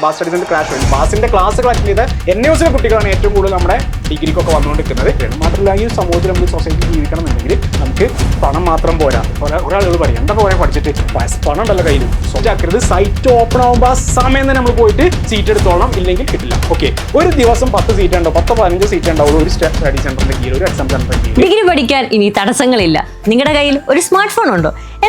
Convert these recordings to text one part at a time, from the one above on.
Bass studies crash വരും ബാസിന്റെ ക്ലാസ്സുകൾ അറ്റൻഡ് ചെയ്ത എൻ യൂസിലെ കുട്ടികളാണ് ഏറ്റവും കൂടുതൽ നമ്മുടെ ഡിഗ്രിക്കൊക്കെ വന്നുകൊണ്ടിരിക്കുന്നത്. മാത്രമല്ല ഈ സമൂഹത്തിൽ നമുക്ക് സൊസൈറ്റി ജീവിക്കണം എന്നുണ്ടെങ്കിൽ നമുക്ക് പണം മാത്രം പോരാ. ഒരാ- ഒരാളുകൾ പറയും. എന്താ പോരാ പഠിച്ചിട്ട്? പൈസ- പണം ഉണ്ടല്ലോ കയ്യിൽ സോജാക്കരുത് സൈറ്റ് ഓപ്പൺ ആകുമ്പോൾ ആ സമയം തന്നെ നമ്മൾ പോയിട്ട് സീറ്റ് എടുത്തോളാം ഇല്ലെങ്കിൽ കിട്ടില്ല. ഓക്കെ ഒരു ദിവസം പത്ത് സീറ്റ് ഉണ്ടോ? പത്തോ പതിനഞ്ച് സീറ്റ് ഉണ്ടാവുള്ളൂ. ഒരു സ്റ്റഡി സെന്ററിന്റെ കീഴിൽ ഒരു എക്സാം സെന്ററിന്റെ കീഴിൽ. ഡിഗ്രി പഠിക്കാൻ ഇനി തടസ്സങ്ങളില്ല. നിങ്ങളുടെ കയ്യിൽ ഒരു സ്മാർട്ട് ഫോൺ ഉണ്ടോ?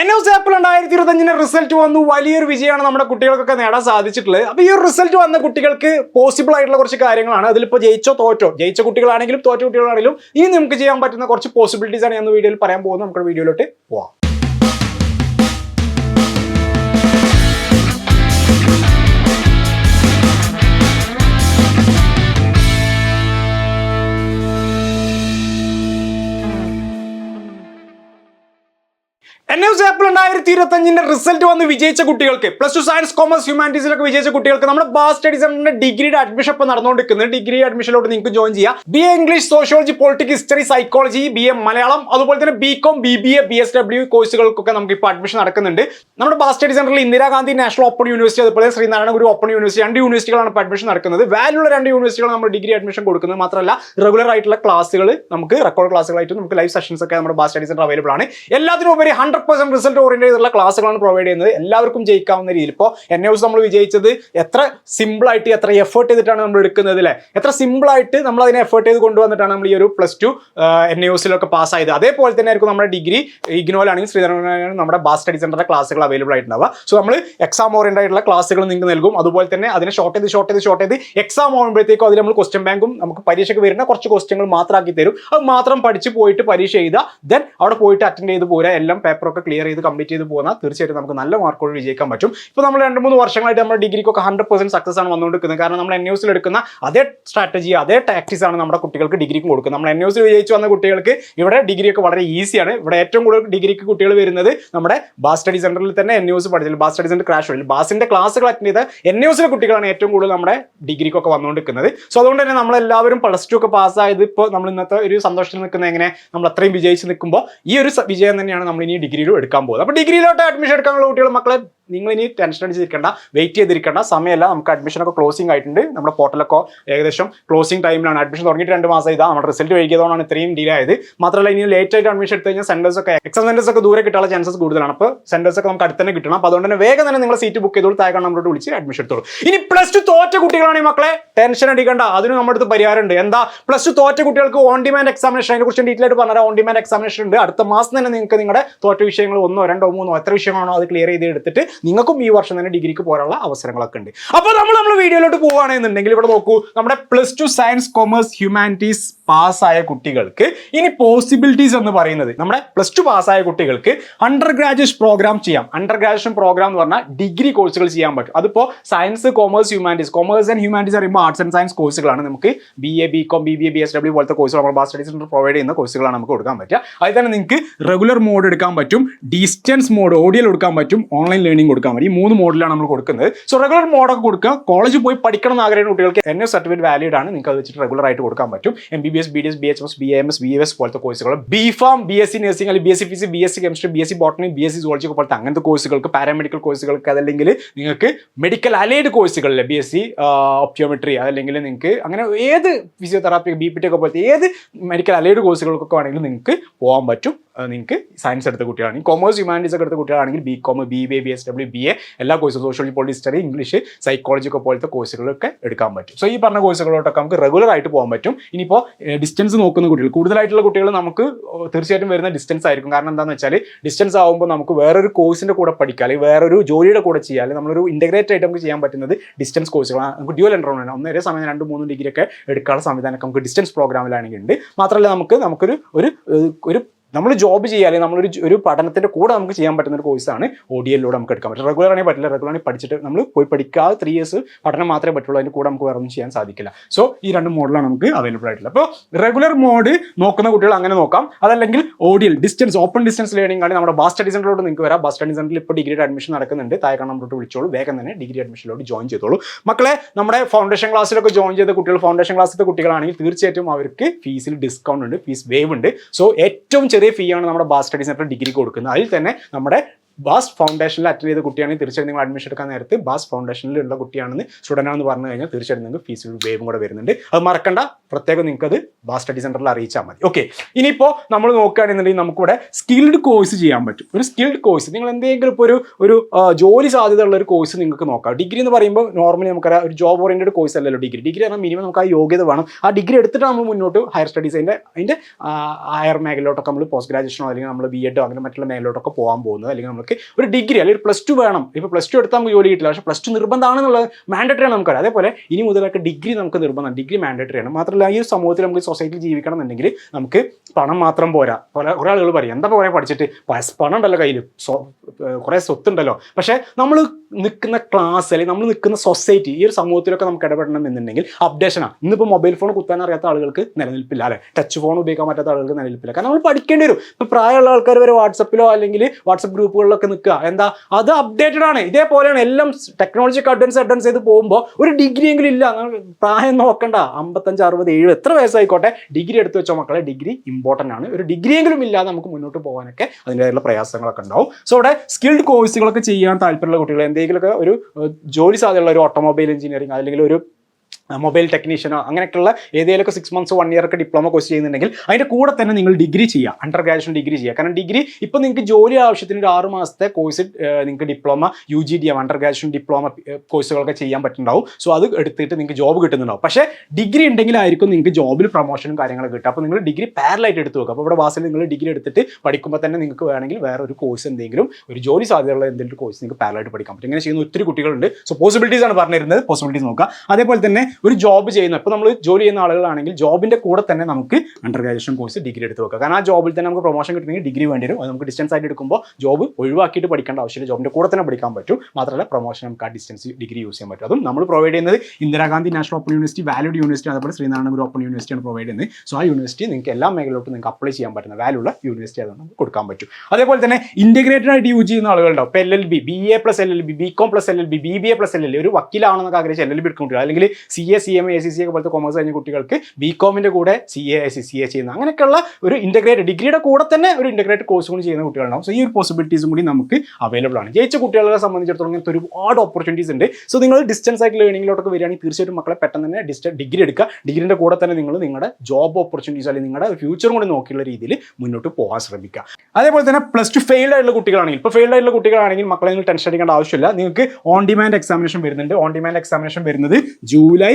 എൻ എസ് ആപ്പിൾ രണ്ടായിരത്തി ഇരുപത്തഞ്ചിന് റിസൾട്ട് വന്നു. വലിയൊരു വിജയമാണ് നമ്മുടെ കുട്ടികൾക്കൊക്കെ നേടാൻ സാധിച്ചിട്ടുള്ളത്. അപ്പോൾ ഈ ഒരു റിസൾട്ട് വന്ന കുട്ടികൾക്ക് പോസിബിൾ ആയിട്ടുള്ള കുറച്ച് കാര്യങ്ങളാണ്. അതിലിപ്പോൾ ജയിച്ചോ തോറ്റോ ജയിച്ച കുട്ടികളാണെങ്കിലും തോറ്റ കുട്ടികളാണെങ്കിലും ഈ നമുക്ക് ചെയ്യാൻ പറ്റുന്ന കുറച്ച് പോസിബിലിറ്റീസ് ആണ് ഞാൻ വീഡിയോയിൽ പറയാൻ പോകുന്നത്. നമുക്ക് വീഡിയോയിലോട്ട് പോവാം. എൻ എസ് ആപ്പിൾ രണ്ടായിരത്തി ഇരുപത്തി അഞ്ചിന്റെ റിസൾട്ട് വന്ന് വിജയിച്ച കുട്ടികൾക്ക് പ്ലസ് ടു സയൻസ് കോമേഴ്സ് ഹ്യൂമാനിറ്റീസിലൊക്കെ വിജയിച്ച കുട്ടികൾക്ക് നമ്മുടെ ബാസ് സ്റ്റഡി സെന്ററിന്റെ ഡിഗ്രിയുടെ അഡ്മിഷൻ ഇപ്പൊ നടന്നുകൊണ്ടിരിക്കുന്നത് ഡിഗ്രി അഡ്മിഷനിലോട്ട് നിങ്ങൾക്ക് ജോയിൻ ചെയ്യാം. B A English sociology politics history psychology B A Malayalam അതുപോലെ തന്നെ B com B B A B S W കോഴ്സുകൾക്കൊക്കെ നമുക്ക് ഇപ്പോൾ അഡ്മിഷൻ നടക്കുന്നുണ്ട്. നമ്മുടെ ബാസ് സ്റ്റഡി സെന്ററിൽ ഇന്ദിരാഗാന്ധി നാഷണൽ ഓപ്പൺ യൂണിവേഴ്സിറ്റി അതുപോലെ ശ്രീനാരായണ ഗുരു ഓപ്പൺ യൂണിവേഴ്സിറ്റി രണ്ട് യൂണിവേഴ്സിറ്റികളാണ് ഇപ്പോൾ അഡ്മിഷൻ നടക്കുന്നത്. വാല്യുള്ള രണ്ട് യൂണിവേഴ്സിറ്റികൾ നമ്മൾ ഡിഗ്രി അഡ്മിഷൻ കൊടുക്കുന്നത്. മാത്രമല്ല റെഗുലർ ആയിട്ടുള്ള ക്ലാസ്സുകൾ നമുക്ക് റെക്കോർഡ് ക്ലാസ്സുകളായിട്ടും നമുക്ക് ലൈവ് സെഷൻസ് ഒക്കെ നമ്മുടെ ബാസ് സ്റ്റഡി സെന്റർ അവൈലബിൾ ആണ്. എല്ലാത്തിനും ഉപരി ഹൺഡ്രഡ് പെർസെന്റ് റിസൾട്ട് ഓറിയന്റഡ് ചെയ്തിട്ടുള്ള ക്ലാസ്സുകളാണ് പ്രൊവൈഡ് ചെയ്യുന്നത്. എല്ലാവർക്കും ജയിക്കാവുന്ന രീതിയിൽ. ഇപ്പോൾ എൻ എസ് നമ്മൾ വിജയിച്ചത് എത്ര സിമ്പിൾ ആയിട്ട് എത്ര എഫേർട്ട് ചെയ്തിട്ടാണ് നമ്മൾ എടുക്കുന്നത് അല്ലേ എത്ര സിമ്പിൾ ആയിട്ട് നമ്മൾ അതിനെ എഫേർട്ട് ചെയ്ത് കൊണ്ടുവന്നിട്ടാണ് നമ്മൾ ഈ ഒരു പ്ലസ് ടു എൻ എസിലൊക്കെ പാസ്സായത് അതേപോലെ തന്നെ ആയിരിക്കും നമ്മുടെ ഡിഗ്രി ഇഗ്നോയിലാണെങ്കിൽ ശ്രീധരനാണ് നമ്മുടെ ബാസ് സ്റ്റഡി സെന്ററിന്റെ ക്ലാസ്സുകൾ അവൈലബിൾ ആയിട്ടുണ്ടാവുക. സോ നമ്മൾ എക്സാം ഓറിയന്റഡ് ആയിട്ടുള്ള ക്ലാസ്സുകൾ നിങ്ങൾക്ക് നൽകും. അതുപോലെ തന്നെ അതിനെ ഷോർട്ട് ചെയ്ത് ഷോർട്ട് ചെയ്ത് ഷോർട്ട് ചെയ്ത് എക്സാം ആകുമ്പോഴത്തേക്കും അതിൽ നമ്മൾ ക്വസ്റ്റ്യൻ ബാങ്കും നമുക്ക് പരീക്ഷയ്ക്ക് വരുന്ന കുറച്ച് ക്വസ്റ്റ്യങ്ങൾ മാത്രമാക്കി തരും. അത് മാത്രം പഠിച്ച് പോയിട്ട് പരീക്ഷ എഴുതുക. ദെൻ അവിടെ പോയിട്ട് അറ്റൻഡ് ചെയ്ത് പോരാ എല്ലാം പേപ്പറൊക്കെ ക്ലിയർ ചെയ്ത് കംപ്ലീറ്റ് ചെയ്ത് പോകുന്ന തീർച്ചയായിട്ടും നമുക്ക് നല്ല മാർക്കോട് വിജയിക്കാൻ പറ്റും. ഇപ്പോൾ നമ്മൾ രണ്ട് മൂന്ന് വർഷങ്ങളായിട്ട് നമ്മുടെ ഡിഗ്രിക്കൊക്കെ ഹൺഡ്രഡ് പെർസെന്റ് സക്സസ് ആണ് വന്നുകൊണ്ടിരിക്കുന്നത്. കാരണം നമ്മൾ എൻ യൂസിൽ എടുക്കുന്ന അതേ സ്ട്രാറ്റജി അതേ ടാക്ടിക്സ് ആണ് നമ്മുടെ കുട്ടികൾക്ക് ഡിഗ്രിക്ക് കൊടുക്കുന്നത്. നമ്മൾ എൻ യൂസിൽ വിജയിച്ചു വന്ന കുട്ടികൾക്ക് ഇവിടെ ഡിഗ്രി ഒക്കെ വളരെ ഈസിയാണ് ഇവിടെ ഏറ്റവും കൂടുതൽ ഡിഗ്രിക്ക് കുട്ടികൾ വരുന്നത് നമ്മുടെ ബാസ് സ്റ്റഡി സെന്ററിൽ തന്നെ എൻ യൂസ് പഠിച്ചത്. ബാസ് സ്റ്റഡി സെന്റർ ക്രാഷ് വരും. ബാസിന്റെ ക്ലാസ്സുകൾ അറ്റൻഡ് ചെയ്ത എൻ യൂസിലെ കുട്ടികളാണ് ഏറ്റവും കൂടുതൽ നമ്മുടെ ഡിഗ്രിക്കൊക്കെ വന്നുകൊണ്ടിരിക്കുന്നത്. സോ അതുകൊണ്ട് തന്നെ നമ്മളെല്ലാവരും പ്ലസ് ടു ഒക്കെ പാസ്സായത് ഇപ്പോൾ നമ്മൾ ഇന്നത്തെ ഒരു സന്തോഷത്തിൽ നിൽക്കുന്ന എങ്ങനെ നമ്മൾ അത്രയും വിജയിച്ച് നിൽക്കുമ്പോൾ ഈ ഒരു വിജയം തന്നെയാണ് നമ്മൾ ഇനി ഡിഗ്രിയിലും എടുക്കാൻ പോകുന്നത് അപ്പോൾ ഡിഗ്രിയിലോട്ട് അഡ്മിഷൻ എടുക്കാനുള്ള കുട്ടികൾ മക്കളെ നിങ്ങൾ ഇനി ടെൻഷൻ അടിച്ചിരിക്കേണ്ട വെയിറ്റ് ചെയ്തിരിക്കേണ്ട. സമയമല്ല. നമുക്ക് അഡ്മിഷൻ ഒക്കെ ക്ലോസിംഗ് ആയിട്ടുണ്ട്. നമ്മുടെ പോർട്ടലൊക്കെ ഏകദേശം ക്ലോസിംഗ് ടൈമിലാണ് അഡ്മിഷൻ തുടങ്ങിയിട്ട് രണ്ട് മാസം ഇതാ. നമ്മുടെ റിസൾട്ട് വൈകിയതുകൊണ്ടാണ് ഇത്രയും ഡിലേ ആയത്. മാത്രമല്ല ഇനി ലേറ്റ് ആയിട്ട് അഡ്മിഷൻ എടുത്തു കഴിഞ്ഞാൽ സെന്റേഴ്സ് ഒക്കെ എക്സാം സെന്റേഴ്സ് ഒക്കെ ദൂരെ കിട്ടാനുള്ള ചാൻസസ് കൂടുതലാണ്. അപ്പോൾ സെന്റേഴ്സ് ഒക്കെ നമുക്ക് അടുത്തന്നെ കിട്ടണം. അപ്പോൾ അതുകൊണ്ട് തന്നെ വേഗം തന്നെ നിങ്ങൾ സീറ്റ് ബുക്ക് ചെയ്തോളൂ. താഴെ നമ്മളോട് വിളിച്ച് അഡ്മിഷൻ എടുത്തോളൂ. ഇനി പ്ലസ് ടു തോറ്റ കുട്ടികളാണ് ഈ മക്കളെ. ടെൻഷൻ അടിക്കേണ്ട. അതിന് നമ്മുടെ അടുത്ത് പരിഹാരമുണ്ട് എന്താ? പ്ലസ് ടു തോറ്റ കുട്ടികൾക്ക് ഓൺ ഡിമാൻഡ് എക്സാമിനേഷൻ അതിനെ കുറിച്ച് ഡീറ്റെയിൽ ആയിട്ട് പറഞ്ഞാൽ ഓൺ ഡിമാൻഡ് എക്സാമിനേഷൻ ഉണ്ട്. അടുത്ത മാസം തന്നെ നിങ്ങൾക്ക് നിങ്ങളുടെ തോറ്റ വിഷയങ്ങൾ ഒന്നോ രണ്ടോ മൂന്നോ എത്ര വിഷയമാണോ അത് ക്ലിയർ ചെയ്ത് എടുത്തിട്ട് നിങ്ങൾക്കും ഈ വർഷം തന്നെ ഡിഗ്രിക്ക് പോകാനുള്ള അവസരങ്ങളൊക്കെ ഉണ്ട്. അപ്പോൾ നമ്മൾ നമ്മൾ വീഡിയോയിലോട്ട് പോവുകയാണെന്നുണ്ടെങ്കിൽ ഇവിടെ നോക്കൂ നമ്മുടെ plus two science commerce humanities പാസ്സായ കുട്ടികൾക്ക് ഇനി പോസിബിലിറ്റീസ് എന്ന് പറയുന്നത് നമ്മുടെ പ്ലസ് ടു പാസ്സായ കുട്ടികൾക്ക് അണ്ടർ ഗ്രാജുവേഷൻ പ്രോഗ്രാം ചെയ്യാം. അണ്ടർ ഗ്രാജുവേഷൻ പ്രോഗ്രാം എന്ന് പറഞ്ഞാൽ ഡിഗ്രി കോഴ്സുകൾ ചെയ്യാൻ പറ്റും. അതിപ്പോൾ science commerce humanities commerce and humanities പറയുമ്പോൾ ആർട്സ് ആൻഡ് സയൻസ് കോഴ്സുകളാണ് നമുക്ക് B A B com B B A B S W പോലത്തെ കോഴ്സുകൾ നമ്മൾ സ്റ്റഡി സെന്റർ പ്രൊവൈഡ് ചെയ്യുന്ന കോഴ്സുകളാണ് നമുക്ക് കൊടുക്കാൻ പറ്റുക. അതിൽ തന്നെ നിങ്ങൾക്ക് റെഗുലർ മോഡ് എടുക്കാൻ പറ്റും ഡിസ്റ്റൻസ് മോഡ് ഓഡിയോ എടുക്കാൻ പറ്റും ഓൺലൈൻ ലേണിംഗ് കൊടുക്കാൻ വേണ്ടി മൂന്ന് മോഡലാണ് നമ്മൾ കൊടുക്കുന്നത്. സോ റെഗുലർ മോഡൊക്കെ കൊടുക്കുക. കോളേജിൽ പോയി പഠിക്കണം എന്ന് ആഗ്രഹിക്കുന്ന കുട്ടികൾക്ക് എസ് സർട്ടിഫിക്കറ്റ് വാലിഡ് ആണ്. നിങ്ങൾക്ക് അത് വെച്ചിട്ട് റെഗുലർ ആയിട്ട് കൊടുക്കാൻ പറ്റും. M B B S B D S B S പോലത്തെ കോഴ്സുകൾ B pharm B S C nursing അല്ലെങ്കിൽ B S C physics B S C chemistry B S C botany B S C zoology പോലത്തെ അങ്ങനത്തെ കോഴ്സുകൾക്ക് paramedical കോഴ്സുകൾക്ക് അതല്ലെങ്കിൽ നിങ്ങൾക്ക് medical allied കോഴ്സുകളിൽ ബി എസ് സി ഒപ്റ്റിയോമെട്രി അതല്ലെങ്കിൽ നിങ്ങൾക്ക് അങ്ങനെ ഏത് ഫിസിയോതെറാപ്പി ബി പി ടി ഒക്കെ പോലത്തെ ഏത് മെഡിക്കൽ അലൈഡ് കോഴ്സുകൾക്കൊക്കെ വേണമെങ്കിൽ നിങ്ങൾക്ക് പോകാൻ പറ്റും. നിങ്ങൾക്ക് സയൻസ് എടുത്ത കുട്ടികളാണെങ്കിൽ കൊമേഴ്സ് ഹ്യൂമാനിറ്റീസ് ഒക്കെ എടുത്ത കുട്ടികളാണെങ്കിൽ B com B B S W B A എല്ലാ കോഴ്സും social polity history English psychology ഒക്കെ പോലത്തെ കോഴ്സുകളൊക്കെ എടുക്കാൻ പറ്റും. സോ ഈ പറഞ്ഞ കോഴ്സുകളോട്ടൊക്കെ നമുക്ക് റെഗുലർ ആയിട്ട് പോകാൻ പറ്റും. ഇനിയിപ്പോൾ ഡിസ്റ്റൻസ് നോക്കുന്ന കുട്ടികൾ കൂടുതലായിട്ടുള്ള കുട്ടികൾ നമുക്ക് തീർച്ചയായിട്ടും വരുന്ന ഡിസ്റ്റൻസ് ആയിരിക്കും. കാരണം എന്താണെന്ന് വെച്ചാൽ ഡിസ്റ്റൻസ് ആകുമ്പോൾ നമുക്ക് വേറൊരു കോഴ്സിന്റെ കൂടെ പഠിക്കുക അല്ലെങ്കിൽ വേറൊരു ജോലിയുടെ കൂടെ ചെയ്യുക അല്ലെങ്കിൽ നമ്മളൊരു ഇന്റഗ്രേറ്റ് ആയിട്ട് നമുക്ക് ചെയ്യാൻ പറ്റുന്നത് ഡിസ്റ്റൻസ് കോഴ്സുകളാണ് നമുക്ക് ഡ്യൂൽ എൻറോൾമെന്റ് ഒന്ന് ഒരേ സമയം രണ്ട് മൂന്ന് ഡിഗ്രി ഒക്കെ എടുക്കാനുള്ള സംവിധാനമൊക്കെ നമുക്ക് ഡിസ്റ്റൻസ് പ്രോഗ്രാമിലാണെങ്കിൽ ഉണ്ട്. മാത്രമല്ല നമുക്ക് നമുക്കൊരു ഒരു ഒരു നമ്മൾ ജോബ് ചെയ്യാൻ നമ്മളൊരു ഒരു പഠനത്തിന്റെ കൂടെ നമുക്ക് ചെയ്യാൻ പറ്റുന്ന ഒരു കോഴ്സാണ് ഒ ഡി എല്ലിലൂടെ നമുക്ക് എടുക്കാൻ പറ്റും. റെഗുലർ ആണെങ്കിൽ പറ്റില്ല. റെഗുലർ ആണെങ്കിൽ പഠിച്ചിട്ട് നമ്മൾ പോയി പഠിക്കാതെ ത്രീ ഇയേഴ്സ് പഠനം മാത്രമേ പറ്റുള്ളൂ. അതിന്റെ കൂടെ നമുക്ക് വേറെ ഒന്നും ചെയ്യാൻ സാധിക്കില്ല. സോ ഈ രണ്ട് മോഡലാണ് നമുക്ക് അവൈലബിൾ ആയിട്ടുള്ളത്. അപ്പോൾ റെഗുലർ മോഡ് നോക്കുന്ന കുട്ടികൾ അങ്ങനെ നോക്കാം. അതല്ലെങ്കിൽ ഓഡിയൽ ഡിസ്റ്റൻസ് ഓപ്പൺ ഡിസ്റ്റൻസ് ലേണിംഗ് ആണ് നമ്മുടെ ബാസ് സ്റ്റഡി സെന്ററിലോട്ട് നിങ്ങൾക്ക് വരാം. ബാസ് സ്റ്റഡി സെന്ററിൽ ഇപ്പോൾ ഡിഗ്രിയുടെ അഡ്മിഷൻ നടക്കുന്നുണ്ട്. താഴെ നമ്പറോട്ട് വിളിച്ചോളൂ. വേഗം തന്നെ ഡിഗ്രി അഡ്മിഷനിലോട്ട് ജോയിൻ ചെയ്തോളൂ. മക്കളെ നമ്മുടെ ഫൗണ്ടേഷൻ ക്ലാസ്സിലൊക്കെ ജോയിൻ ചെയ്ത കുട്ടികൾ ഫൗണ്ടേഷൻ ക്ലാസ്സിലെ കുട്ടികളാണെങ്കിൽ തീർച്ചയായിട്ടും അവർക്ക് ഫീസിൽ ഡിസ്കൗണ്ട് ഉണ്ട്. ഫീസ് വേവ് ഉണ്ട്. സോ ഏറ്റവും ചെറിയ ഫീ ആണ് നമ്മുടെ ബാസ് സ്റ്റഡി സെന്റർ ഡിഗ്രി കൊടുക്കുന്നത്. അതിൽ തന്നെ നമ്മുടെ ബാസ് ഫൗണ്ടേഷനിൽ അറ്റൻഡ് ചെയ്ത കുട്ടിയാണെങ്കിൽ തീർച്ചയായും നിങ്ങൾ അഡ്മിഷൻ എടുക്കാൻ നേരത്തെ ബാസ് ഫൗണ്ടേഷനിലുള്ള കുട്ടിയാണെന്ന് സ്റ്റുഡന്റ് ആണെന്ന് പറഞ്ഞു കഴിഞ്ഞാൽ തീർച്ചയായിട്ടും നിങ്ങൾക്ക് ഫീസിൽ വേവും കൂടെ വരുന്നുണ്ട്. അത് മറക്കണ്ട. പ്രത്യേകം നിങ്ങൾക്ക് അത് ബാസ് സ്റ്റഡി സെന്ററിൽ അറിയിച്ചാൽ മതി. ഓക്കെ ഇനിയിപ്പോൾ നമ്മൾ നോക്കുകയാണെന്നുണ്ടെങ്കിൽ നമുക്കിവിടെ സ്കിൽഡ് കോഴ്സ് ചെയ്യാൻ പറ്റും. ഒരു സ്കിൽഡ് കോഴ്സ് നിങ്ങൾ എന്തെങ്കിലും ഇപ്പോൾ ഒരു ഒരു ജോലി ജോലി സാധ്യതയുള്ള ഒരു കോഴ്സ് നിങ്ങൾക്ക് നോക്കാം. ഡിഗ്രി എന്ന് പറയുമ്പോൾ നോർമലി നമുക്കറിയാം ഒരു ജോബ് ഓറിയന്റഡ് കോഴ്സ് അല്ലല്ലോ ഡിഗ്രി ഡിഗ്രി പറഞ്ഞാൽ മിനിമം നമുക്ക് ആ യോഗ്യത വേണം. ആ ഡിഗ്രി എടുത്തിട്ട് നമ്മൾ മുന്നോട്ട് ഹയർ സ്റ്റഡീസ് അതിന്റെ അതിന്റെ ഹയർ മേഖലയിലോട്ടൊക്കെ നമ്മൾ പോസ്റ്റ് ഗ്രാജുവേഷനോ അല്ലെങ്കിൽ നമ്മൾ ബി എഡോ അങ്ങനെ മറ്റുള്ള മേഖലയിലോട്ടൊക്കെ പോകാൻ പോകുന്നത്. അല്ലെങ്കിൽ നമുക്ക് ഒരു ഡിഗ്രി അല്ലെങ്കിൽ ഒരു പ്ലസ് ടു വേണം. ഇപ്പോൾ പ്ലസ് ടു എടുത്താൽ നമുക്ക് ജോലി കിട്ടില്ല. പക്ഷേ പ്ലസ് ടു നിർബന്ധമാണെന്നുള്ളത് മാൻഡറ്ററി ആണ് നമുക്കറിയാം. അതേപോലെ ഇനി മുതലൊക്കെ ഡിഗ്രി നമുക്ക് നിർബന്ധം. ഡിഗ്രി മാൻഡറ്ററി ആണ്. മാത്രമല്ല ഈ ഒരു സമൂഹത്തിൽ നമുക്ക് സൊസൈറ്റിയിൽ ജീവിക്കണം എന്നുണ്ടെങ്കിൽ നമുക്ക് പണം മാത്രം പോരാ. പല കുറേ ആളുകൾ പറയും എന്താ കുറേ പഠിച്ചിട്ട്? പണം ഉണ്ടല്ലോ കയ്യിൽ സ്വ കുറേ സ്വത്തുണ്ടല്ലോ. പക്ഷേ നമ്മൾ നിൽക്കുന്ന ക്ലാസ് അല്ലെങ്കിൽ നമ്മൾ നിൽക്കുന്ന സൊസൈറ്റി ഈ ഒരു സമൂഹത്തിലൊക്കെ നമുക്ക് ഇടപെടണം എന്നുണ്ടെങ്കിൽ അപ്ഡേഷനാണ് ഇന്നിപ്പോൾ മൊബൈൽ ഫോൺ കുത്താൻ അറിയാത്ത ആളുകൾക്ക് നിലനിൽപ്പില്ല അല്ലെ? ടച്ച് ഫോൺ ഉപയോഗിക്കാൻ പറ്റാത്ത ആളുകൾക്ക് നിലനിൽപ്പില്ല. കാരണം നമ്മൾ പഠിക്കേണ്ടി വരും. ഇപ്പോൾ പ്രായമുള്ള ആൾക്കാർ വരെ വാട്സപ്പിലോ അല്ലെങ്കിൽ വാട്സപ്പ് ഗ്രൂപ്പുകളിലൊക്കെ നിൽക്കുക. എന്താ? അത് അപ്ഡേറ്റഡ് ആണ്. ഇതേപോലെയാണ് എല്ലാം ടെക്നോളജിക്ക് അഡ്വാൻസ് അഡ്വാൻസ് ചെയ്ത് പോകുമ്പോൾ ഒരു ഡിഗ്രി എങ്കിലും ഇല്ല. പ്രായം നോക്കണ്ട. അമ്പത്തഞ്ച് അറുപത് എഴുപത് എത്ര വയസ്സായിക്കോട്ടെ? ഡിഗ്രി എടുത്തു വെച്ചോ മക്കളെ. ഡിഗ്രി ഇമ്പോർട്ടന്റ് ആണ്. ഒരു ഡിഗ്രിയെങ്കിലും ഇല്ലാതെ നമുക്ക് മുന്നോട്ട് പോകാനൊക്കെ അതിന്റെതായുള്ള പ്രയാസങ്ങളൊക്കെ ഉണ്ടാവും. സോ അവിടെ സ്കിൽഡ് കോഴ്സുകളൊക്കെ ചെയ്യാൻ താല്പര്യമുള്ള കുട്ടികൾ എന്തെങ്കിലുമൊക്കെ ഒരു ജോലി സാധ്യതയുള്ള ഒരു ഓട്ടോമൊബൈൽ എഞ്ചിനീയറിംഗ് അല്ലെങ്കിൽ ഒരു മൊബൈൽ ടെക്നീഷ്യനോ അങ്ങനെയൊക്കെയുള്ള ഏതെങ്കിലുമൊക്കെ സിക്സ് മന്ത്സ് വൺ ഇയർ ഒക്കെ ഡിപ്ലോമ കോഴ്സ് ചെയ്യുന്നുണ്ടെങ്കിൽ അതിന്റെ കൂടെ തന്നെ നിങ്ങൾ ഡിഗ്രി ചെയ്യുക അണ്ടർ ഗ്രാജുവേഷൻ ഡിഗ്രി ചെയ്യുക. കാരണം ഡിഗ്രി ഇപ്പം നിങ്ങൾക്ക് ജോലി ആവശ്യത്തിന് ഒരു ആറ് മാസത്തെ കോഴ്സ് നിങ്ങൾക്ക് diploma U G D M under graduation diploma കോഴ്സുകളൊക്കെ ചെയ്യാൻ പറ്റുന്നുണ്ടാവും. സോ അത് എടുത്തിട്ട് നിങ്ങൾക്ക് ജോബ് കിട്ടുന്നുണ്ടാവും. പക്ഷേ ഡിഗ്രി ഉണ്ടെങ്കിലായിരിക്കും നിങ്ങൾക്ക് ജോബിൽ പ്രൊമോഷനും കാര്യങ്ങളൊക്കെ കിട്ടും അപ്പോൾ നിങ്ങൾ ഡിഗ്രി പാരലായിട്ട് എടുത്ത് വെക്കുക അപ്പോൾ ഇവിടെ വാസിൽ നിങ്ങൾ ഡിഗ്രി എടുത്തിട്ട് പഠിക്കുമ്പോൾ തന്നെ നിങ്ങൾക്ക് വേണമെങ്കിൽ വേറെ ഒരു കോഴ്സ് എന്തെങ്കിലും ഒരു ജോലി സാധ്യതയുള്ള എന്തെങ്കിലും കോഴ്സ് നിങ്ങൾക്ക് പാരലായിട്ട് പഠിക്കാൻ പറ്റും. ഇങ്ങനെ ചെയ്യുന്ന ഒത്തിരി കുട്ടികളുണ്ട്. സോ പോസിബിലിറ്റീസ് ആണ് പറഞ്ഞിരുന്നത്. പോസിബിലിറ്റീസ് നോക്കുക. അതേപോലെ തന്നെ ഒരു ജോബ് ചെയ്യുന്ന ഇപ്പോൾ നമ്മൾ ജോലി ചെയ്യുന്ന ആളുകളാണെങ്കിൽ ജോബിന്റെ കൂടെ തന്നെ നമുക്ക് അണ്ടർ ഗ്രാജുവേഷൻ കോഴ്സ് ഡിഗ്രി എടുത്ത് വെക്കുക കാരണം ആ ജോബിൽ തന്നെ നമുക്ക് പ്രൊമോഷൻ കിട്ടണമെങ്കിൽ ഡിഗ്രി വേണ്ടി വരും. അത് നമുക്ക് ഡിസ്റ്റൻസ് ആയിട്ട് എടുക്കുമ്പോൾ ജോബ് ഒഴിവാക്കിയിട്ട് പഠിക്കേണ്ട ആവശ്യമില്ല. ജോബിന്റെ കൂടെ തന്നെ പഠിക്കാൻ പറ്റും. മാത്രമല്ല പ്രൊമോഷൻ നമുക്ക് ആ ഡിസ്റ്റൻസ് ഡിഗ്രി യൂസ് ചെയ്യാൻ പറ്റും. അതും നമ്മൾ പ്രൊവൈഡ് ചെയ്യുന്നത് Indira Gandhi national open university valid university അതുപോലെ ശ്രീനാരായണ ഗുരു ഓപ്പൺ യൂണിവേഴ്സിറ്റിയാണ് പ്രൊവൈഡ് ചെയ്യുന്നത്. സോ ആ യൂണിവേഴ്സിറ്റി നിങ്ങൾക്ക് എല്ലാ മേഖലയിലോട്ടും നിങ്ങൾക്ക് അപ്ലൈ ചെയ്യാൻ പറ്റുന്ന വാലുള്ള യൂണിവേഴ്സിറ്റി അതുകൊണ്ട് നമുക്ക് കൊടുക്കാൻ പറ്റും. അതേപോലെ തന്നെ ഇന്റഗ്രേറ്റഡ് ആയിട്ട് യൂസ് ചെയ്യുന്ന ആളുകളുണ്ടാവും ഇപ്പോൾ L L B B A plus L L B B com plus L L B B B A plus L L ഒരു വക്കീലാണെന്നൊക്കെ ആഗ്രഹിച്ച് എൽ എൽ ബി എടുക്കുന്നുണ്ട് അല്ലെങ്കിൽ C A C M A C C ഒക്കെ പോലത്തെ commerce കഴിഞ്ഞ കുട്ടികൾക്ക് B കോമിന്റെ കൂടെ C A C C A ചെയ്യുന്ന അങ്ങനെയൊക്കെയുള്ള ഒരു ഇന്റഗ്രേറ്റഡ് ഡിഗ്രിയുടെ കൂടെ തന്നെ ഒരു ഇന്റഗ്രേറ്റഡ് കോഴ്സ് കൂടി ചെയ്യുന്ന കുട്ടികളുണ്ടാവും. സോ ഈ ഒരു പോസിബിലിറ്റീസും കൂടി നമുക്ക് അവൈലബിൾ ആണ്. ജയിച്ച കുട്ടികളെ സംബന്ധിച്ചിടത്തോളം ഇങ്ങനത്തെ ഒരുപാട് ഓപ്പർച്യൂണിറ്റീസ് ഉണ്ട്. സോ നിങ്ങൾ ഡിസ്റ്റൻസ് ആയിട്ട് ലേണിംഗിലോട്ടൊക്കെ വരികയാണെങ്കിൽ തീർച്ചയായിട്ടും മക്കളെ പെട്ടെന്ന് തന്നെ ഡിസ്റ്റ ഡിഗ്രി എടുക്കുക. ഡിഗ്രിന്റെ കൂടെ തന്നെ നിങ്ങൾ നിങ്ങളുടെ ജോബ് ഓപ്പർച്യൂണിറ്റീസ് അല്ലെങ്കിൽ നിങ്ങളുടെ ഫ്യൂച്ചറും കൂടി നോക്കിയുള്ള രീതിയിൽ മുന്നോട്ട് പോകാൻ ശ്രമിക്കുക. അതേപോലെ തന്നെ പ്ലസ് ടു ഫെയിൽഡ് ആയിട്ടുള്ള കുട്ടികളാണെങ്കിൽ ഇപ്പോൾ ഫെയിൽഡ് ആയിട്ടുള്ള കുട്ടികളാണെങ്കിൽ മക്കളെ നിങ്ങൾ ടെൻഷൻ അടിക്കേണ്ട ആവശ്യമില്ല. നിങ്ങൾക്ക് ഓൺ ഡിമാൻഡ് എക്സാമിനേഷൻ വരുന്നുണ്ട്. ഓൺ ഡിമാൻഡ് എക്സാമിനേഷൻ വരുന്നത് ജൂലൈ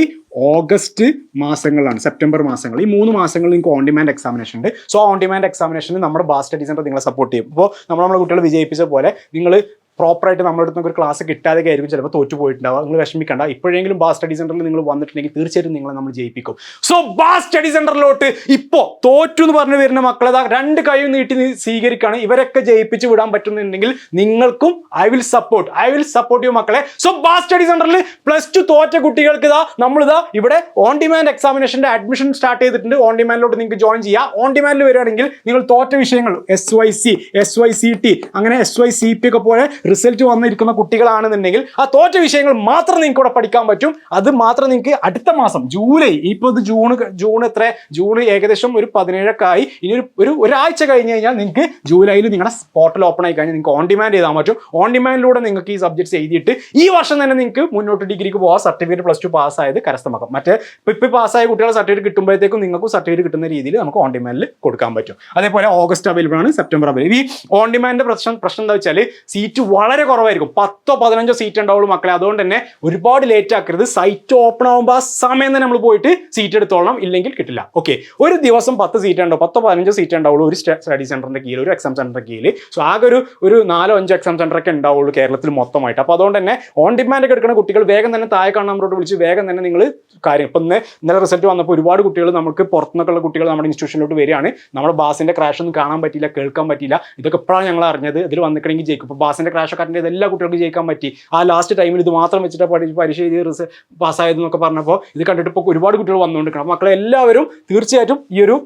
ഓഗസ്റ്റ് മാസങ്ങളിലാണ് സെപ്റ്റംബർ മാസങ്ങൾ. ഈ മൂന്ന് മാസങ്ങളിൽ നിങ്ങൾക്ക് ഓൺ ഡിമാൻഡ് എക്സാമിനേഷൻ ഉണ്ട്. സോ ഓൺ ഡിമാൻഡ് എക്സാമിനേഷന് നമ്മുടെ ബാസ് സ്റ്റഡി സെന്റർ നിങ്ങളെ സപ്പോർട്ട് ചെയ്യും. അപ്പോൾ നമ്മൾ നമ്മുടെ കുട്ടികളെ വിജയിപ്പിച്ച പോലെ നിങ്ങൾ പ്രോപ്പറായിട്ട് നമ്മുടെ അടുത്ത് ഒരു ക്ലാസ് കിട്ടാതെ ആയിരിക്കും ചിലപ്പോൾ തോറ്റു പോയിട്ടുണ്ടാവുക. നിങ്ങൾ വിഷമിക്കണ്ട. ഇപ്പോഴെങ്കിലും ബാ സ്റ്റഡി സെന്ററിൽ നിങ്ങൾ വന്നിട്ടുണ്ടെങ്കിൽ തീർച്ചയായിട്ടും നിങ്ങളെ നമ്മൾ ജയിപ്പിക്കും. സോ ബാ സ്റ്റഡി സെന്ററിലോട്ട് ഇപ്പോൾ തോറ്റു എന്ന് പറഞ്ഞു വരുന്ന മക്കളെ രണ്ട് കൈ നീട്ടി സ്വീകരിക്കുകയാണ്. ഇവരൊക്കെ ജയിപ്പിച്ച് വിടാൻ പറ്റുന്നുണ്ടെങ്കിൽ നിങ്ങൾക്കും I will support I will support you മക്കളെ. സോ ബാ സ്റ്റഡി സെന്ററിൽ പ്ലസ് ടു തോറ്റ കുട്ടികൾക്ക് ഇതാ നമ്മളിതാ ഇവിടെ ഓൺ ഡിമാൻഡ് എക്സാമിനേഷന്റെ അഡ്മിഷൻ സ്റ്റാർട്ട് ചെയ്തിട്ടുണ്ട്. ഓൺ ഡിമാൻഡിലോട്ട് നിങ്ങൾക്ക് ജോയിൻ ചെയ്യാം. ഓൺ ഡിമാൻഡിൽ വരികയാണെങ്കിൽ നിങ്ങൾ തോറ്റ വിഷയങ്ങൾ S Y C S Y C T അങ്ങനെ എസ് വൈ സി പി ഒക്കെ പോലെ റിസൾട്ട് വന്നിരിക്കുന്ന കുട്ടികളാണെന്നുണ്ടെങ്കിൽ ആ തോറ്റ വിഷയങ്ങൾ മാത്രം നിങ്ങൾക്ക് ഇവിടെ പഠിക്കാൻ പറ്റും. അത് മാത്രം നിങ്ങൾക്ക് അടുത്ത മാസം ജൂലൈ ഇപ്പോൾ ഇത് ജൂൺ ജൂൺ എത്ര? ജൂൺ ഏകദേശം ഒരു പതിനേഴൊക്കെ ആയി ഇനി ഒരു ഒരു ഒരാഴ്ച കഴിഞ്ഞ് കഴിഞ്ഞാൽ നിങ്ങൾക്ക് ജൂലൈയിൽ നിങ്ങളുടെ പോർട്ടൽ ഓപ്പൺ ആയി കഴിഞ്ഞാൽ നിങ്ങൾക്ക് ഓൺ ഡിമാൻഡ് ചെയ്താൽ പറ്റും. ഓൺ ഡിമാൻഡിലൂടെ നിങ്ങൾക്ക് ഈ സബ്ജക്ട്സ് എഴുതിയിട്ട് ഈ വർഷം തന്നെ നിങ്ങൾക്ക് മുന്നോട്ട് ഡിഗ്രിക്ക് പോകാൻ സർട്ടിഫിക്കറ്റ് പ്ലസ് ടു പാസ്സായത് കരസ്ഥമാക്കാം. മറ്റേ ഇപ്പം പാസ്സായ കുട്ടികളെ സർട്ടിഫിക്കറ്റ് കിട്ടുമ്പോഴത്തേക്കും നിങ്ങൾക്ക് സർട്ടിഫിക്കറ്റ് കിട്ടുന്ന രീതിയിൽ നമുക്ക് ഓൺ ഡിമാൻഡിൽ കൊടുക്കാൻ പറ്റും. അതേപോലെ ഓഗസ്റ്റ് അവൈലബിൾ ആണ് സെപ്റ്റംബർ അവൈലബിൾ ഈ ഓൺ ഡിമാൻഡിന്റെ പ്രശ്നം പ്രശ്നം എന്താ വെച്ചാൽ സീറ്റ് വളരെ കുറവായിരിക്കും. പത്തോ പതിനഞ്ചോ സീറ്റ് ഉണ്ടാവുള്ളൂ മക്കളെ. അതുകൊണ്ട് തന്നെ ഒരുപാട് ലേറ്റ് ആക്കരുത്. സൈറ്റ് ഓപ്പൺ ആകുമ്പോൾ ആ സമയം തന്നെ നമ്മൾ പോയിട്ട് സീറ്റ് എടുത്തോളണം. ഇല്ലെങ്കിൽ കിട്ടില്ല. ഓക്കെ ഒരു ദിവസം പത്ത് സീറ്റ് ഉണ്ടോ? പത്തോ പതിനഞ്ചോ സീറ്റ് ഉണ്ടാവുള്ളൂ. ഒരു സ്റ്റഡി സെന്ററിന്റെ കീഴിൽ ഒരു എക്സാം സെന്ററിന്റെ കീഴിൽ സോ ആകെ ഒരു ഒരു നാലോ അഞ്ചോ എക്സാം സെന്ററൊക്കെ ഉണ്ടാവുള്ളൂ കേരളത്തിൽ മൊത്തമായിട്ട്. അപ്പോൾ അതുകൊണ്ട് തന്നെ ഓൺ ഡിമാൻഡ് ഒക്കെ എടുക്കുന്ന കുട്ടികൾ വേഗം തന്നെ താഴെ കാണാൻ നമ്മളോട് വിളിച്ച് വേഗം തന്നെ നിങ്ങൾ കാര്യം ഇപ്പം ഇന്ന് ഇന്നലെ റിസൾട്ട് വന്നപ്പോൾ ഒരുപാട് കുട്ടികൾ നമുക്ക് പുറത്തുനിന്നൊക്കെയുള്ള കുട്ടികൾ നമ്മുടെ ഇൻസ്റ്റിറ്റ്യൂഷനിലോട്ട് വരികയാണ്. നമ്മുടെ ബാസിന്റെ ക്രാഷ് ഒന്നും കാണാൻ പറ്റില്ല കേൾക്കാൻ പറ്റില്ല ഇതൊക്കെ എപ്പോഴാണ് ഞങ്ങൾ അറിഞ്ഞത്. ഇതിൽ വന്നിട്ടുണ്ടെങ്കിൽ ജയിക്കും. ഇപ്പോൾ ബാസിന്റെ ക്രാഷ് ഒക്കെ ഇത് എല്ലാ കുട്ടികൾക്കും ജയിക്കാൻ പറ്റി. ആ ലാസ്റ്റ് ടൈമിൽ ഇത് മാത്രം വെച്ചിട്ട് പഠിച്ച് പരീക്ഷ എഴുതി റിസ് പാസ്സായതെന്നൊക്കെ പറഞ്ഞപ്പോൾ ഇത് കണ്ടിട്ട് ഇപ്പോൾ ഒരുപാട് കുട്ടികൾ വന്നുകൊണ്ടിരിക്കണം. മക്കളെ എല്ലാവരും തീർച്ചയായിട്ടും ഈ ഒരു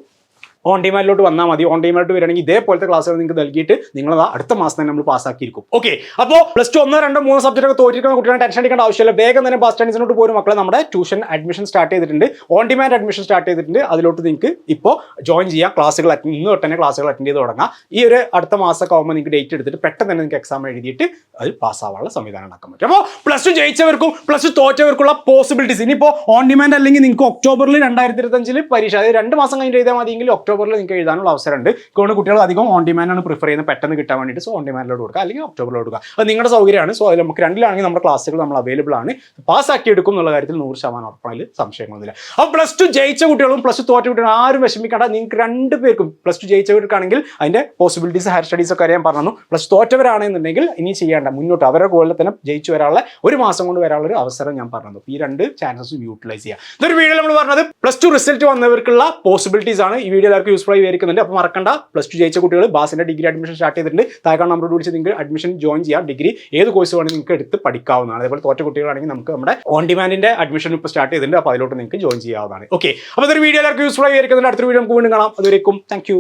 ഓൺ ഡിമാൻഡിലോട്ട് വന്നാൽ മതി. ഓൺ ഡിമാൻഡിലോട്ട് വരികയാണെങ്കിൽ ഇതേപോലത്തെ ക്ലാസ്സുകൾ നിങ്ങൾക്ക് നൽകിയിട്ട് നിങ്ങൾ അടുത്ത മാസം തന്നെ നമ്മൾ പാസ്സാക്കിയിരിക്കും ഓക്കെ അപ്പോൾ പ്ലസ് ടു ഒന്നോ രണ്ടോ മൂന്നോ സബ്ജക്റ്റ് ഒക്കെ തോറ്റിരിക്കുന്ന കുട്ടികളെ ടെൻഷൻ അടിക്കേണ്ട ആവശ്യമില്ല. വേഗം തന്നെ ബസ് സ്റ്റാൻഡിസിലോട്ട് പോലും മക്കളെ നമ്മുടെ ട്യൂഷൻ അഡ്മിഷൻ സ്റ്റാർട്ട് ചെയ്തിട്ടുണ്ട്. ഓൺ ഡിമാൻഡ് അഡ്മിഷൻ സ്റ്റാർട്ട് ചെയ്തിട്ടുണ്ട്. അതിലോട്ട് നിങ്ങൾക്ക് ഇപ്പോൾ ജോയിൻ ചെയ്യാം. ക്ലാസ്സുകൾ ഇന്ന് തൊട്ട് തന്നെ ക്ലാസ്സുകൾ അറ്റൻഡ് ചെയ്ത് തുടങ്ങാം. ഈ ഒരു അടുത്ത മാസമൊക്കെ ആകുമ്പോൾ നിങ്ങൾക്ക് ഡേറ്റ് എടുത്തിട്ട് പെട്ടെന്ന് തന്നെ നിങ്ങൾക്ക് എക്സാം എഴുതിയിട്ട് അത് പാസ്സാവാനുള്ള സംവിധാനം ഉണ്ടാക്കാൻ പറ്റും. അപ്പോൾ പ്ലസ് ടു ജയിച്ചവർക്കും പ്ലസ് ടു തോറ്റവർക്കുള്ള പോസിബിലിറ്റീസ് ഇനിയിപ്പോൾ ഓൺ ഡിമാൻഡ് അല്ലെങ്കിൽ നിങ്ങൾക്ക് ഒക്ടോബറിൽ രണ്ടായിരത്തി ഇരുപത്തഞ്ചിൽ പരീക്ഷ അതായത് രണ്ട് മാസം കഴിഞ്ഞ് എഴുതാൻ മതിയെങ്കിൽ ഒക്ടോബറിൽ നിങ്ങൾക്ക് എഴുതാനുള്ള അവസരമുണ്ട്. അതുകൊണ്ട് കുട്ടികൾ അധികം ഓൺ ഡിമാൻഡ് ആണ് പ്രിഫർ ചെയ്യുന്നത്. പെട്ടെന്ന് കിട്ടാൻ വേണ്ടിയിട്ട് സോ ഓൺ ഡിമാൻഡിലോട് കൊടുക്കുക. അല്ലെങ്കിൽ ഒക്ടോബറിൽ കൊടുക്കുക. അത് നിങ്ങളുടെ സൗകര്യമാണ്. സോ അതിൽ നമുക്ക് രണ്ടിലാണെങ്കിൽ നമ്മുടെ ക്ലാസ്സുകൾ നമ്മൾ അവൈലബിൾ ആണ്. പാസ് ആക്കി എടുക്കും എന്നുള്ള കാര്യത്തിൽ നൂറ് ശതമാനം ഉറപ്പാണ് സംശയങ്ങളൊന്നുമില്ല അപ്പോൾ പ്ലസ് ടു ജയിച്ച കുട്ടികളും പ്ലസ് ടു തോറ്റ കുട്ടികളും ആരും വിഷമിക്കേണ്ട നിങ്ങൾക്ക് രണ്ട് പേർക്കും പ്ലസ് ടു ജയിച്ചവർക്കാണെങ്കിൽ അതിന്റെ പോസിബിലിറ്റീസ് ഹയർ സ്റ്റഡീസ് ഒക്കെ അറിയാൻ പറഞ്ഞു പ്ലസ് തോറ്റവരാണെന്നുണ്ടെങ്കിൽ ഇനി ചെയ്യേണ്ട മുന്നോട്ട് അവരുടെ ഗോളിൽ തന്നെ ജയിച്ചു വരാനുള്ള ഒരു മാസം കൊണ്ട് വരാനുള്ള ഒരു അവസരം ഞാൻ പറഞ്ഞു ഈ രണ്ട് ചാൻസസും യൂട്ടിലൈസ് ചെയ്യുക. ഇതൊരു വീഡിയോ നമ്മൾ പറഞ്ഞത് പ്ലസ് ടു റിസൾട്ട് വന്നവർക്കുള്ള പോസിബിലിറ്റീസ് ആണ്. ഈ വീഡിയോ എല്ലാവർക്കും യൂസ്ഫുൾ ആയി വരിക്കുന്നുണ്ട് അപ്പോൾ മറക്കണ്ട. പ്ലസ് ടു ജയിച്ച കുട്ടികൾ ബാസിന്റെ ഡിഗ്രി അഡ്മിഷൻ സ്റ്റാർട്ട് ചെയ്തിട്ടുണ്ട്. താഴെ നമ്മുടെ വിളിച്ച് നിങ്ങൾക്ക് അഡ്മിഷൻ ജോയിൻ ചെയ്യാം. ഡിഗ്രി ഏത് കോഴ്സ് വേണമെങ്കിൽ നിങ്ങൾക്ക് എടുത്ത് പഠിക്കാവുന്നതാണ്. അതേപോലെ തോറ്റ കുട്ടികളാണെങ്കിൽ നമുക്ക് നമ്മുടെ ഓൺ ഡിമാൻഡിന്റെ അഡ്മിഷൻ ഇപ്പോൾ സ്റ്റാർട്ട് ചെയ്തിട്ടുണ്ട്. അപ്പോൾ അതിലോട്ട് നിങ്ങൾക്ക് ജോയിൻ ചെയ്യാവുന്നതാണ്. ഓക്കെ അപ്പോൾ ഇതൊരു വീഡിയോ എല്ലാവർക്കും യൂസ്ഫുൾ ആയി വരിക്കുന്നുണ്ട് അടുത്തൊരു വീഡിയോ നമുക്ക് വീണ്ടും കാണാം. അതുവരേക്കും താങ്ക്